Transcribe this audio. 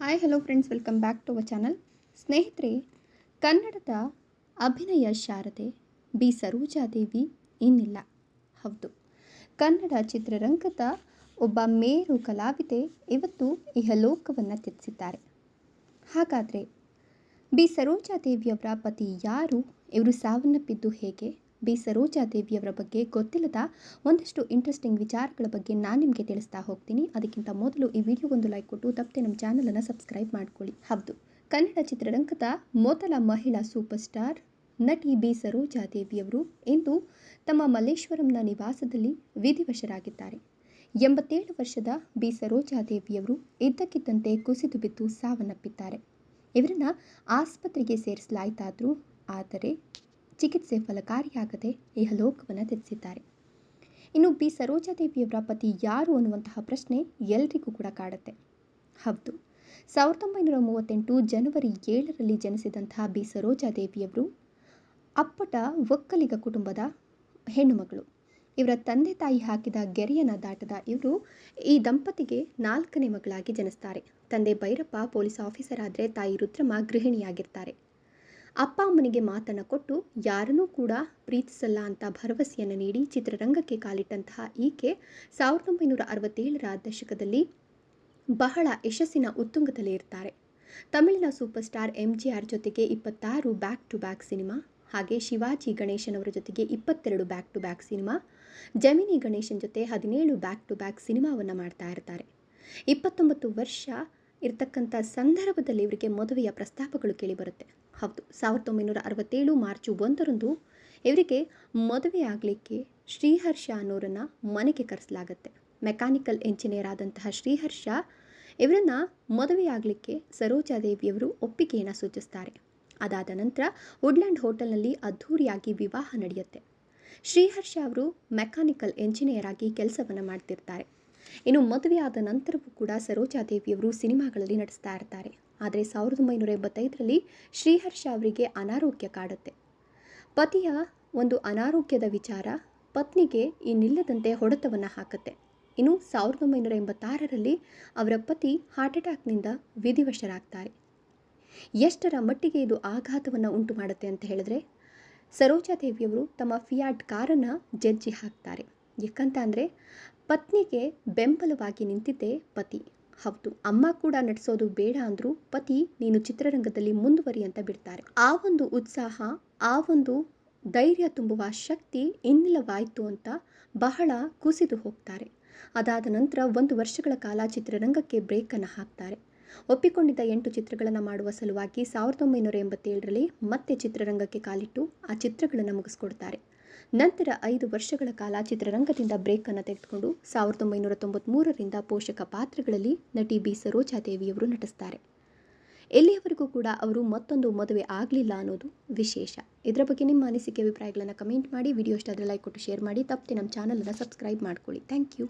Hi hello friends welcome back to our channel ಸ್ನೇಹಿತರೆ, ಕನ್ನಡದ ಅಭಿನಯ ಶಾರದೆ ಬಿ. ಸರೋಜಾದೇವಿ ಇನ್ನಿಲ್ಲ. ಹೌದು, ಕನ್ನಡ ಚಿತ್ರರಂಗದ ಒಬ್ಬ ಮೇರು ಕಲಾವಿದೆ ಇವತ್ತು ಇಹಲೋಕವನ್ನು ತ್ಯಜಿಸಿದ್ದಾರೆ ಹಾಗಾದರೆ ಬಿ. ಸರೋಜಾದೇವಿಯವರ ಪತಿ ಯಾರು? ಇವರು ಸಾವನ್ನಪ್ಪಿದ್ದು ಹೇಗೆ? ಬಿ ಸರೋಜಾದೇವಿಯವರ ಬಗ್ಗೆ ಗೊತ್ತಿಲ್ಲದ ಒಂದಷ್ಟು ಇಂಟ್ರೆಸ್ಟಿಂಗ್ ವಿಚಾರಗಳ ಬಗ್ಗೆ ನಾನು ನಿಮಗೆ ತಿಳಿಸ್ತಾ ಹೋಗ್ತೀನಿ. ಅದಕ್ಕಿಂತ ಮೊದಲು ಈ ವಿಡಿಯೋಗೊಂದು ಲೈಕ್ ಕೊಟ್ಟು ತಪ್ಪದೆ ನಮ್ಮ ಚಾನಲನ್ನು ಸಬ್ಸ್ಕ್ರೈಬ್ ಮಾಡ್ಕೊಳ್ಳಿ. ಹೌದು, ಕನ್ನಡ ಚಿತ್ರರಂಗದ ಮೊದಲ ಮಹಿಳಾ ಸೂಪರ್ ಸ್ಟಾರ್ ನಟಿ ಬಿ ಸರೋಜಾದೇವಿಯವರು ಇಂದು ತಮ್ಮ ಮಲ್ಲೇಶ್ವರಂನ ನಿವಾಸದಲ್ಲಿ ವಿಧಿವಶರಾಗಿದ್ದಾರೆ. ಎಂಬತ್ತೇಳು ವರ್ಷದ ಬಿ ಸರೋಜಾದೇವಿಯವರು ಇದ್ದಕ್ಕಿದ್ದಂತೆ ಕುಸಿದು ಬಿದ್ದು ಸಾವನ್ನಪ್ಪಿದ್ದಾರೆ. ಇವರನ್ನು ಆಸ್ಪತ್ರೆಗೆ ಸೇರಿಸಲಾಯಿತಾದರೂ ಆದರೆ ಚಿಕಿತ್ಸೆ ಫಲಕಾರಿಯಾಗದೆ ಇಹಲೋಕವನ್ನು ತ್ಯಜಿಸಿದ್ದಾರೆ. ಇನ್ನು ಬಿ. ಸರೋಜಾದೇವಿಯವರ ಪತಿ ಯಾರು ಅನ್ನುವಂತಹ ಪ್ರಶ್ನೆ ಎಲ್ರಿಗೂ ಕೂಡ ಕಾಡುತ್ತೆ. ಹೌದು, ಸಾವಿರದ ಒಂಬೈನೂರ ಮೂವತ್ತೆಂಟು ಜನವರಿ ಏಳರಲ್ಲಿ ಜನಿಸಿದಂತಹ ಬಿ. ಸರೋಜಾದೇವಿಯವರು ಅಪ್ಪಟ ಒಕ್ಕಲಿಗ ಕುಟುಂಬದ ಹೆಣ್ಣುಮಗಳು. ಇವರ ತಂದೆ ತಾಯಿ ಹಾಕಿದ ಗೆರೆಯನ್ನು ದಾಟದ ಇವರು ಈ ದಂಪತಿಗೆ ನಾಲ್ಕನೇ ಮಗಳಾಗಿ ಜನಿಸ್ತಾರೆ. ತಂದೆ ಭೈರಪ್ಪ ಪೊಲೀಸ್ ಆಫೀಸರ್ ಆದರೆ ತಾಯಿ ರುದ್ರಮ್ಮ ಗೃಹಿಣಿಯಾಗಿರ್ತಾರೆ. ಅಪ್ಪ ಅಮ್ಮನಿಗೆ ಮಾತನ್ನು ಕೊಟ್ಟು, ಯಾರನ್ನೂ ಕೂಡ ಪ್ರೀತಿಸಲ್ಲ ಅಂತ ಭರವಸೆಯನ್ನು ನೀಡಿ ಚಿತ್ರರಂಗಕ್ಕೆ ಕಾಲಿಟ್ಟಂತಹ ಈಕೆ ಸಾವಿರದ ಒಂಬೈನೂರ ಅರವತ್ತೇಳರ ದಶಕದಲ್ಲಿ ಬಹಳ ಯಶಸ್ಸಿನ ಉತ್ತುಂಗದಲ್ಲಿ ಇರ್ತಾರೆ. ತಮಿಳಿನ super star M G R ಜೊತೆಗೆ ಇಪ್ಪತ್ತಾರು ಬ್ಯಾಕ್ ಟು ಬ್ಯಾಕ್ ಸಿನಿಮಾ, ಹಾಗೆ ಶಿವಾಜಿ ಅವರ ಜೊತೆಗೆ ಇಪ್ಪತ್ತೆರಡು back to back cinema, Gemini Ganesan ಜೊತೆ ಹದಿನೇಳು ಬ್ಯಾಕ್ ಟು ಬ್ಯಾಕ್ ಸಿನಿಮಾವನ್ನು ಮಾಡ್ತಾ ಇರ್ತಾರೆ. ಇಪ್ಪತ್ತೊಂಬತ್ತು ವರ್ಷ ಇರ್ತಕ್ಕಂಥ ಸಂದರ್ಭದಲ್ಲಿ ಇವರಿಗೆ ಮದುವೆಯ ಪ್ರಸ್ತಾಪಗಳು ಕೇಳಿಬರುತ್ತೆ ಹೌದು, ಸಾವಿರದ ಒಂಬೈನೂರ ಅರವತ್ತೇಳು ಮಾರ್ಚ್ ಒಂದರಂದು ಇವರಿಗೆ ಮದುವೆ ಆಗಲಿಕ್ಕೆ ಶ್ರೀಹರ್ಷ ಅನ್ನೋರನ್ನು ಮನೆಗೆ ಕರೆಸಲಾಗುತ್ತೆ. ಮೆಕ್ಯಾನಿಕಲ್ ಇಂಜಿನಿಯರ್ ಆದಂತಹ ಶ್ರೀಹರ್ಷ ಇವರನ್ನು ಮದುವೆಯಾಗಲಿಕ್ಕೆ ಸರೋಜಾದೇವಿಯವರು ಒಪ್ಪಿಗೆಯನ್ನು ಸೂಚಿಸ್ತಾರೆ. ಅದಾದ ನಂತರ ವುಡ್ಲ್ಯಾಂಡ್ ಹೋಟೆಲ್ನಲ್ಲಿ ಅದ್ಧೂರಿಯಾಗಿ ವಿವಾಹ ನಡೆಯುತ್ತೆ. ಶ್ರೀಹರ್ಷ ಅವರು ಮೆಕ್ಯಾನಿಕಲ್ ಇಂಜಿನಿಯರ್ ಆಗಿ ಕೆಲಸವನ್ನು ಮಾಡ್ತಿರ್ತಾರೆ. ಇನ್ನು ಮದುವೆಯಾದ ನಂತರವೂ ಕೂಡ ಸರೋಜಾದೇವಿಯವರು ಸಿನಿಮಾಗಳಲ್ಲಿ ನಟಿಸ್ತಾ ಇರ್ತಾರೆ. ಆದರೆ ಸಾವಿರದ ಒಂಬೈನೂರ ಎಂಬತ್ತೈದರಲ್ಲಿ ಶ್ರೀಹರ್ಷ ಅವರಿಗೆ ಅನಾರೋಗ್ಯ ಕಾಡುತ್ತೆ. ಪತಿಯ ಒಂದು ಅನಾರೋಗ್ಯದ ವಿಚಾರ ಪತ್ನಿಗೆ ಈ ನಿಲ್ಲದಂತೆ ಹೊಡೆತವನ್ನು ಹಾಕುತ್ತೆ. ಇನ್ನು ಸಾವಿರದ ಒಂಬೈನೂರ ಎಂಬತ್ತಾರರಲ್ಲಿ ಅವರ ಪತಿ ಹಾರ್ಟ್ ಅಟ್ಯಾಕ್ನಿಂದ ವಿಧಿವಶರಾಗ್ತಾರೆ. ಎಷ್ಟರ ಮಟ್ಟಿಗೆ ಇದು ಆಘಾತವನ್ನು ಉಂಟು ಮಾಡುತ್ತೆ ಅಂತ ಹೇಳಿದ್ರೆ ಸರೋಜಾದೇವಿಯವರು ತಮ್ಮ ಫಿಯಾಟ್ ಕಾರನ್ನು ಜಜ್ಜಿ ಹಾಕ್ತಾರೆ. ಯಾಕಂತ ಅಂದರೆ ಪತ್ನಿಗೆ ಬೆಂಬಲವಾಗಿ ನಿಂತಿದ್ದೆ ಪತಿ. ಹೌದು, ಅಮ್ಮ ಕೂಡ ನಟಿಸೋದು ಬೇಡ ಅಂದರೂ ಪತಿ ನೀನು ಚಿತ್ರರಂಗದಲ್ಲಿ ಮುಂದುವರಿ ಅಂತ ಬಿಡ್ತಾರೆ. ಆ ಒಂದು ಉತ್ಸಾಹ, ಆ ಒಂದು ಧೈರ್ಯ ತುಂಬುವ ಶಕ್ತಿ ಇನ್ನಿಲ್ಲವಾಯಿತು ಅಂತ ಬಹಳ ಕುಸಿದು ಹೋಗ್ತಾರೆ. ಅದಾದ ನಂತರ ಒಂದು ವರ್ಷಗಳ ಕಾಲ ಚಿತ್ರರಂಗಕ್ಕೆ ಬ್ರೇಕನ್ನು ಹಾಕ್ತಾರೆ. ಒಪ್ಪಿಕೊಂಡಿದ್ದ ಎಂಟು ಚಿತ್ರಗಳನ್ನು ಮಾಡುವ ಸಲುವಾಗಿ ಸಾವಿರದ ಒಂಬೈನೂರ ಎಂಬತ್ತೇಳರಲ್ಲಿ ಮತ್ತೆ ಚಿತ್ರರಂಗಕ್ಕೆ ಕಾಲಿಟ್ಟು ಆ ಚಿತ್ರಗಳನ್ನು ಮುಗಿಸ್ಕೊಡ್ತಾರೆ. ನಂತರ ಐದು ವರ್ಷಗಳ ಕಾಲ ಚಿತ್ರರಂಗದಿಂದ ಬ್ರೇಕನ್ನು ತೆಗೆದುಕೊಂಡು ಸಾವಿರದ ಒಂಬೈನೂರ ತೊಂಬತ್ತ್ಮೂರರಿಂದ ಪೋಷಕ ಪಾತ್ರಗಳಲ್ಲಿ ನಟಿ ಬಿ. ಸರೋಜಾದೇವಿಯವರು ನಟಿಸ್ತಾರೆ. ಎಲ್ಲಿಯವರೆಗೂ ಕೂಡ ಅವರು ಮತ್ತೊಂದು ಮದುವೆ ಆಗಲಿಲ್ಲ ಅನ್ನೋದು ವಿಶೇಷ. ಇದರ ಬಗ್ಗೆ ನಿಮ್ಮ ಅನಿಸಿಕೆ, ಅಭಿಪ್ರಾಯಗಳನ್ನು ಕಮೆಂಟ್ ಮಾಡಿ. ವಿಡಿಯೋ ಇಷ್ಟ ಆದರೆ ಲೈಕ್ ಕೊಟ್ಟು ಶೇರ್ ಮಾಡಿ. ತಪ್ಪದೆ ನಮ್ಮ ಚಾನಲನ್ನು ಸಬ್ಸ್ಕ್ರೈಬ್ ಮಾಡ್ಕೊಳ್ಳಿ. Thank you.